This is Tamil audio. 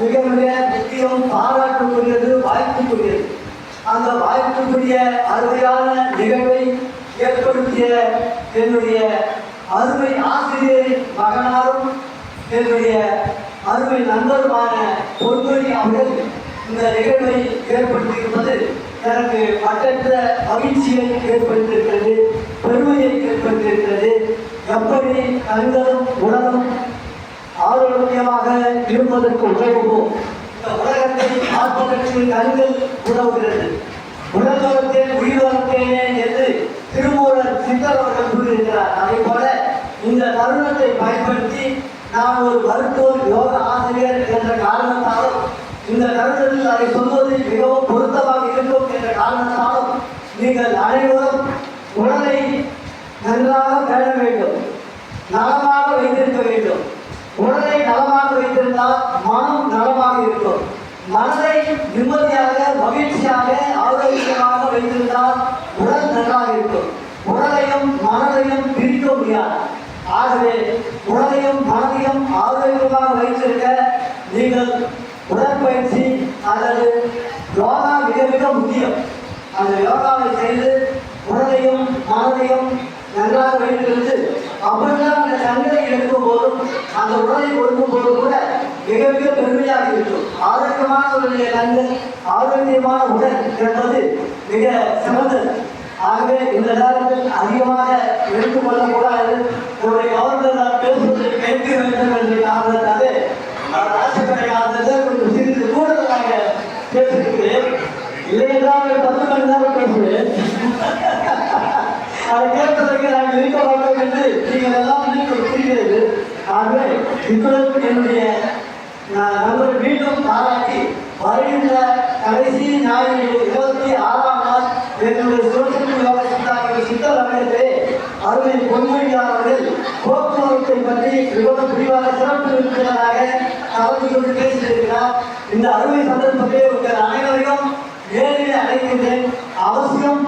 மிக மிக முக்கியம் பாராட்டுக்குரியது வாய்ப்புக்குரியது. அந்த வாய்ப்புக்குரிய அருமையான நிகழ்வை ஏற்படுத்திய என்னுடைய அருமை ஆசிரியரின் மகனாரும் என்னுடைய அருமை நண்பருமான பொன்மொழி அவர்கள் இந்த நிகழ்வை ஏற்படுத்தியிருப்பது எனக்கு மற்றற்ற மகிழ்ச்சியை ஏற்படுத்தியிருக்கிறது பெருமையை ஏற்படுத்தியிருக்கிறது. எப்படி கண்களும் உடலும் ஆரோக்கியமாக இருப்பதற்கு உதவுவோம். இந்த உலகத்தை பார்ப்பதற்கு கண்கள் உதவுகிறது. உடல் வளர்த்தேன் உயிர் என்று திருமூலர் சித்தர் அவர்கள் கூறியிருக்கிறார். அதே போல இந்த தருணத்தை பயன்படுத்தி நாம் ஒரு மருத்துவர் யோக ஆசிரியர் என்ற காரணத்தாலும் இந்த தருணத்தில் அதை சொல்வது மிகவும் பொருத்தமாக இருக்கும் என்ற காரணத்தாலும் நீங்கள் அனைவரும் உடலை நன்றாக பேண வேண்டும். நலமாக இருந்தால் மனம் நலமாக இருக்கும். மனதை நிம்மதியாக மகிழ்ச்சியாக ஆரோக்கியமாக வைத்திருந்தால் உடல் நன்றாக இருக்கும். உடலையும் மனதையும் பிரிக்க முடியாது. ஆகவே உடலையும் மனதையும் ஆரோக்கியமாக வைத்திருக்க நீங்கள் உடற்பயிற்சி அல்லது யோகா மிக மிக முக்கியம். அந்த யோகாவை செய்து உடலையும் மனதையும் நன்றாக வைத்திருந்து அப்படிதான் அந்த சங்கரை எடுக்கும் போதும் அந்த உடலை கொடுக்கும் போதும் மிக மிக பெருமையாக இருக்கும். ஆரோக்கியமான ஒரு கண்கள் ஆரோக்கியமான உடல் என்பது மிக சிறந்தது. ஆகவே இந்த நேரத்தில் அதிகமாக எடுத்துக்கொள்ளக் கூடாது ஒரு கவர்னர் நான் பேசுவதை கேட்க வேண்டும் என்று காரணத்தாலே நான் ஆசைப்பட்ட காரணத்தை கொஞ்சம் சிறிது கூடுதலாக பேசியிருக்கிறேன். இல்லையென்றால் பத்து மணி நேரம் பேசுவேன். அதை கேட்பதற்கு நாங்கள் இருக்க மாட்டோம் என்று நீங்கள் எல்லாம் நீங்கள் புரிகிறது ஆகவே இப்பொழுது என்னுடைய நான் மீண்டும் பாராட்டி வருகின்ற கடைசி ஞாயிறு இருபத்தி ஆறாம் நாள் என்னுடைய சிவசக்தி யோக சித்தார்கள் சித்தர் அமைப்பிலே அருமை பொன்மொழியாளர்கள் போக்குவரத்தை பற்றி மிகவும் விரிவாக சிறப்பு இருக்கிறதாக கலந்து கொண்டு பேசியிருக்கிறார். இந்த அருமை சந்தர்ப்பத்திலே உங்கள் அனைவரையும் நேரில் அழைக்கின்றேன். அவசியம்